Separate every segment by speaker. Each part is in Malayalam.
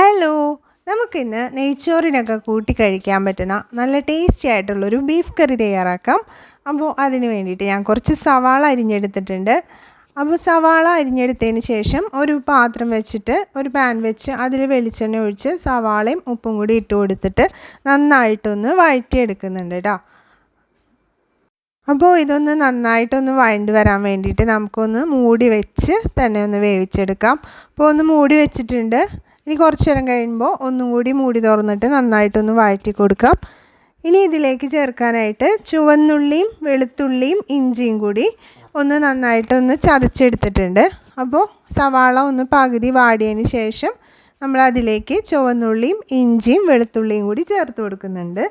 Speaker 1: ഹലോ നമുക്കിന്ന് നെയ്ച്ചോറിനൊക്കെ കൂട്ടി കഴിക്കാൻ പറ്റുന്ന നല്ല ടേസ്റ്റി ആയിട്ടുള്ളൊരു ബീഫ് കറി തയ്യാറാക്കാം. അപ്പോൾ അതിന് വേണ്ടിയിട്ട് ഞാൻ കുറച്ച് സവാള അരിഞ്ഞെടുത്തിട്ടുണ്ട്. അപ്പോൾ സവാള അരിഞ്ഞെടുത്തതിന് ശേഷം ഒരു പാത്രം വെച്ചിട്ട് ഒരു പാൻ വെച്ച് അതിൽ വെളിച്ചെണ്ണ ഒഴിച്ച് സവാളയും ഉപ്പും കൂടി ഇട്ട് കൊടുത്തിട്ട് നന്നായിട്ടൊന്ന് വഴറ്റിയെടുക്കുന്നുണ്ട് കേട്ടോ അപ്പോൾ ഇതൊന്ന് നന്നായിട്ടൊന്ന് വഴണ്ട് വരാൻ വേണ്ടിയിട്ട് നമുക്കൊന്ന് മൂടി വെച്ച് തന്നെ ഒന്ന് വേവിച്ചെടുക്കാം. അപ്പോൾ ഒന്ന് മൂടി വെച്ചിട്ടുണ്ട്. ഇനി കുറച്ച് നേരം കഴിയുമ്പോൾ ഒന്നും കൂടി മൂടി തുറന്നിട്ട് നന്നായിട്ടൊന്ന് വഴറ്റി കൊടുക്കാം. ഇനി ഇതിലേക്ക് ചേർക്കാനായിട്ട് ചുവന്നുള്ളിയും വെളുത്തുള്ളിയും ഇഞ്ചിയും കൂടി ഒന്ന് നന്നായിട്ടൊന്ന് ചതച്ചെടുത്തിട്ടുണ്ട്. അപ്പോൾ സവാള ഒന്ന് പകുതി വാടിയതിന് ശേഷം നമ്മൾ അതിലേക്ക് ചുവന്നുള്ളിയും ഇഞ്ചിയും വെളുത്തുള്ളിയും കൂടി ചേർത്ത് കൊടുക്കുന്നുണ്ട്.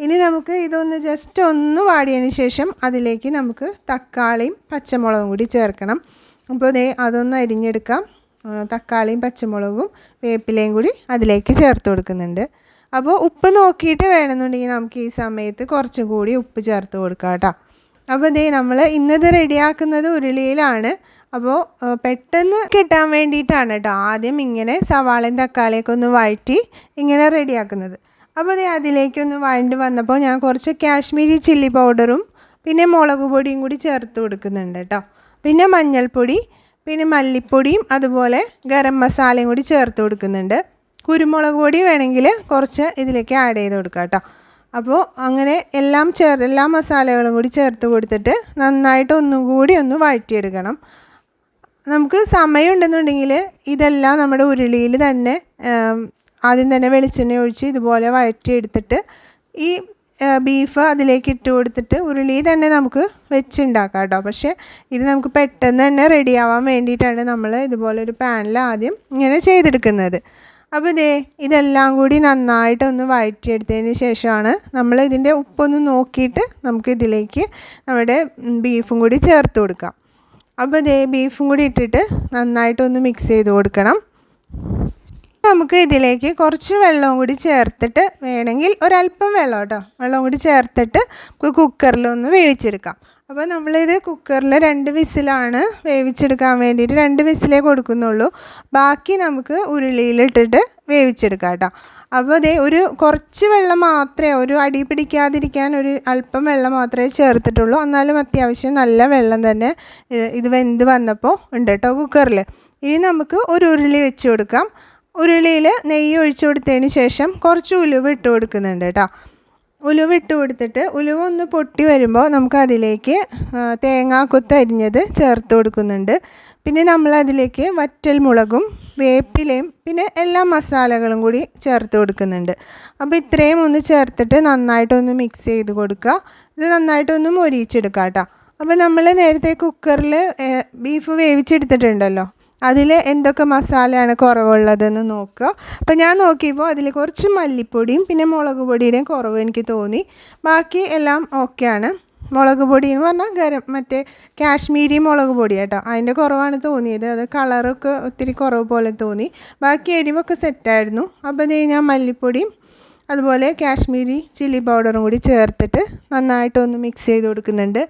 Speaker 1: ഇനി നമുക്ക് ഇതൊന്ന് ജസ്റ്റ് ഒന്ന് വാടിയതിന് ശേഷം അതിലേക്ക് നമുക്ക് തക്കാളിയും പച്ചമുളകും കൂടി ചേർക്കണം. അപ്പോൾ ദേ അതൊന്ന് അരിഞ്ഞെടുക്കാം. തക്കാളിയും പച്ചമുളകും വേപ്പിലയും കൂടി അതിലേക്ക് ചേർത്ത് കൊടുക്കുന്നുണ്ട്. അപ്പോൾ ഉപ്പ് നോക്കിയിട്ട് വേണമെന്നുണ്ടെങ്കിൽ നമുക്ക് ഈ സമയത്ത് കുറച്ചും കൂടി ഉപ്പ് ചേർത്ത് കൊടുക്കാം കേട്ടോ. അപ്പോൾ ഇതേ നമ്മൾ ഇന്നത് റെഡിയാക്കുന്നത് ഉരുളിയിലാണ്. അപ്പോൾ പെട്ടെന്ന് കിട്ടാൻ വേണ്ടിയിട്ടാണ് കേട്ടോ ആദ്യം ഇങ്ങനെ സവാളയും തക്കാളിയൊക്കെ ഒന്ന് വഴറ്റി ഇങ്ങനെ റെഡിയാക്കുന്നത്. അപ്പോൾ ഇതേ അതിലേക്കൊന്ന് വഴണ്ട് വന്നപ്പോൾ ഞാൻ കുറച്ച് കാശ്മീരി ചില്ലി പൗഡറും പിന്നെ മുളക് പൊടിയും കൂടി ചേർത്ത് കൊടുക്കുന്നുണ്ട് കേട്ടോ. പിന്നെ മഞ്ഞൾപ്പൊടി പിന്നെ മല്ലിപ്പൊടിയും അതുപോലെ ഗരം മസാലയും കൂടി ചേർത്ത് കൊടുക്കുന്നുണ്ട്. കുരുമുളക് പൊടി വേണമെങ്കിൽ കുറച്ച് ഇതിലേക്ക് ആഡ് ചെയ്ത് കൊടുക്കാം കേട്ടോ. അപ്പോൾ അങ്ങനെ എല്ലാം ചേർ എല്ലാ മസാലകളും കൂടി ചേർത്ത് കൊടുത്തിട്ട് നന്നായിട്ട് ഒന്നും കൂടി ഒന്ന് വഴറ്റിയെടുക്കണം. നമുക്ക് സമയമുണ്ടെന്നുണ്ടെങ്കിൽ ഇതെല്ലാം നമ്മുടെ ഉരുളിയിൽ തന്നെ ആദ്യം തന്നെ വെളിച്ചെണ്ണ ഒഴിച്ച് ഇതുപോലെ വഴറ്റിയെടുത്തിട്ട് ഈ ബീഫ് അതിലേക്ക് ഇട്ട് കൊടുത്തിട്ട് ഉരുളി തന്നെ നമുക്ക് വെച്ചുണ്ടാക്കാം കേട്ടോ. പക്ഷേ ഇത് നമുക്ക് പെട്ടെന്ന് തന്നെ റെഡിയാവാൻ വേണ്ടിയിട്ടാണ് നമ്മൾ ഇതുപോലൊരു പാനിൽ ആദ്യം ഇങ്ങനെ ചെയ്തെടുക്കുന്നത്. അപ്പോൾ ഇതേ ഇതെല്ലാം കൂടി നന്നായിട്ടൊന്ന് വഴറ്റിയെടുത്തതിന് ശേഷമാണ് നമ്മൾ ഇതിന്റെ ഉപ്പൊന്ന് നോക്കിയിട്ട് നമുക്ക് ഇതിലേക്ക് നമ്മുടെ ബീഫും കൂടി ചേർത്ത് കൊടുക്കാം. അപ്പോൾ ഇതേ ബീഫും കൂടി ഇട്ടിട്ട് നന്നായിട്ടൊന്ന് മിക്സ് ചെയ്ത് കൊടുക്കണം. നമുക്ക് ഇതിലേക്ക് കുറച്ച് വെള്ളവും കൂടി ചേർത്തിട്ട് വേണമെങ്കിൽ ഒരല്പം വെള്ളം കേട്ടോ. വെള്ളം കൂടി ചേർത്തിട്ട് കുക്കറിലൊന്ന് വേവിച്ചെടുക്കാം. അപ്പോൾ നമ്മളിത് കുക്കറിൽ രണ്ട് വിസിലാണ് വേവിച്ചെടുക്കാൻ വേണ്ടിയിട്ട് രണ്ട് വിസിലേ കൊടുക്കുന്നുള്ളൂ. ബാക്കി നമുക്ക് ഉരുളിയിലിട്ടിട്ട് വേവിച്ചെടുക്കാം കേട്ടോ. അപ്പോൾ അതേ ഒരു കുറച്ച് വെള്ളം മാത്രമേ ഒരു അടി പിടിക്കാതിരിക്കാൻ ഒരു അല്പം വെള്ളം മാത്രമേ ചേർത്തിട്ടുള്ളൂ. എന്നാലും അത്യാവശ്യം നല്ല വെള്ളം തന്നെ ഇത് വെന്ത് വന്നപ്പോൾ ഉണ്ട് കേട്ടോ കുക്കറിൽ ഇനി നമുക്ക് ഒരു ഉരുളി വെച്ച് കൊടുക്കാം. ഉരുളിയിൽ നെയ്യ് ഒഴിച്ചു കൊടുത്തതിന് ശേഷം കുറച്ച് ഉലുവ ഇട്ട് കൊടുക്കുന്നുണ്ട് കേട്ടോ. ഉലുവ ഇട്ട് കൊടുത്തിട്ട് ഉലുവ ഒന്ന് പൊട്ടി വരുമ്പോൾ നമുക്ക് അതിലേക്ക് തേങ്ങാക്കൊത്ത് അരിഞ്ഞത് ചേർത്ത് കൊടുക്കുന്നുണ്ട്. പിന്നെ നമ്മൾ അതിലേക്ക് വറ്റൽ മുളകും വേപ്പിലയും പിന്നെ എല്ലാ മസാലകളും കൂടി ചേർത്ത് കൊടുക്കുന്നുണ്ട്. അപ്പോൾ ഇത്രയും ഒന്ന് ചേർത്തിട്ട് നന്നായിട്ടൊന്ന് മിക്സ് ചെയ്ത് കൊടുക്കുക. ഇത് നന്നായിട്ടൊന്ന് മൊരിയിച്ചെടുക്കാം കേട്ടോ. അപ്പോൾ നമ്മൾ നേരത്തെ കുക്കറിൽ ബീഫ് വേവിച്ചെടുത്തിട്ടുണ്ടല്ലോ. അതിൽ എന്തൊക്കെ മസാലയാണ് കുറവുള്ളതെന്ന് നോക്കുക. അപ്പോൾ ഞാൻ നോക്കിയപ്പോൾ അതിൽ കുറച്ച് മല്ലിപ്പൊടിയും പിന്നെ മുളക് പൊടിയുടെയും കുറവ് എനിക്ക് തോന്നി. ബാക്കി എല്ലാം ഓക്കെയാണ് മുളക് പൊടി എന്ന് പറഞ്ഞാൽ ഗരം മറ്റേ കാശ്മീരി മുളക് പൊടി കേട്ടോ. അതിന്റെ കുറവാണ് തോന്നിയത്. അത് കളറൊക്കെ ഒത്തിരി കുറവ് പോലെ തോന്നി. ബാക്കി എരിവൊക്കെ സെറ്റായിരുന്നു അപ്പോൾ ഇത് ഞാൻ മല്ലിപ്പൊടിയും അതുപോലെ കാശ്മീരി ചില്ലി പൗഡറും കൂടി ചേർത്തിട്ട് നന്നായിട്ടൊന്ന് മിക്സ് ചെയ്ത് കൊടുക്കുന്നുണ്ട്.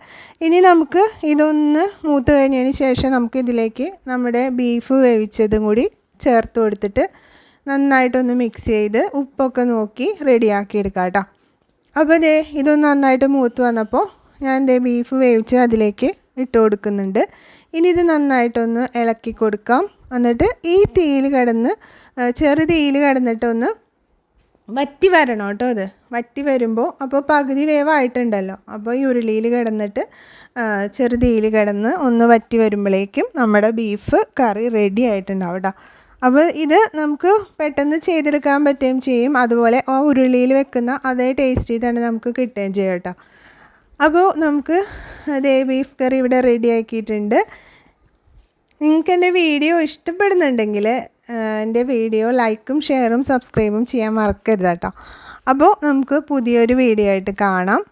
Speaker 1: ഇനി നമുക്ക് ഇതൊന്ന് മൂത്ത് കഴിഞ്ഞതിന് ശേഷം നമുക്ക് ഇതിലേക്ക് നമ്മുടെ ബീഫ് വേവിച്ചതും കൂടി ചേർത്ത് കൊടുത്തിട്ട് നന്നായിട്ടൊന്ന് മിക്സ് ചെയ്ത് ഉപ്പൊക്കെ നോക്കി റെഡിയാക്കി എടുക്കാം കേട്ടോ അപ്പോൾ ദേ ഇതൊന്ന് നന്നായിട്ട് മൂത്ത് വന്നപ്പോൾ ഞാൻ ദേ ബീഫ് വേവിച്ച് അതിലേക്ക് ഇട്ട് കൊടുക്കുന്നുണ്ട്. ഇനി ഇത് നന്നായിട്ടൊന്ന് ഇളക്കി കൊടുക്കാം. എന്നിട്ട് ഈ തീയിൽ കിടന്ന് ചെറു തീയിൽ കിടന്നിട്ടൊന്ന് വറ്റി വരണം കേട്ടോ അത് വറ്റി വരുമ്പോൾ അപ്പോൾ പകുതി വേവായിട്ടുണ്ടല്ലോ. അപ്പോൾ ഈ ഉരുളിയിൽ കിടന്നിട്ട് ചെറുതീയിൽ കിടന്ന് ഒന്ന് വറ്റി വരുമ്പോഴേക്കും നമ്മുടെ ബീഫ് കറി റെഡി ആയിട്ടുണ്ടാവും കേട്ടോ അപ്പോൾ ഇത് നമുക്ക് പെട്ടെന്ന് ചെയ്തെടുക്കാൻ പറ്റുകയും ചെയ്യും. അതുപോലെ ആ ഉരുളിയിൽ വെക്കുന്ന അതേ ടേസ്റ്റിൽ തന്നെ നമുക്ക് കിട്ടുകയും ചെയ്യും കേട്ടോ അപ്പോൾ നമുക്ക് അതേ ബീഫ് കറി ഇവിടെ റെഡി ആക്കിയിട്ടുണ്ട്. നിങ്ങൾക്ക് എന്റെ വീഡിയോ ഇഷ്ടപ്പെടുന്നുണ്ടെങ്കിൽ എന്റെ വീഡിയോ ലൈക്കും ഷെയറും സബ്സ്ക്രൈബും ചെയ്യാൻ മറക്കരുത് കേട്ടോ. അപ്പോൾ നമുക്ക് പുതിയൊരു വീഡിയോ ആയിട്ട് കാണാം.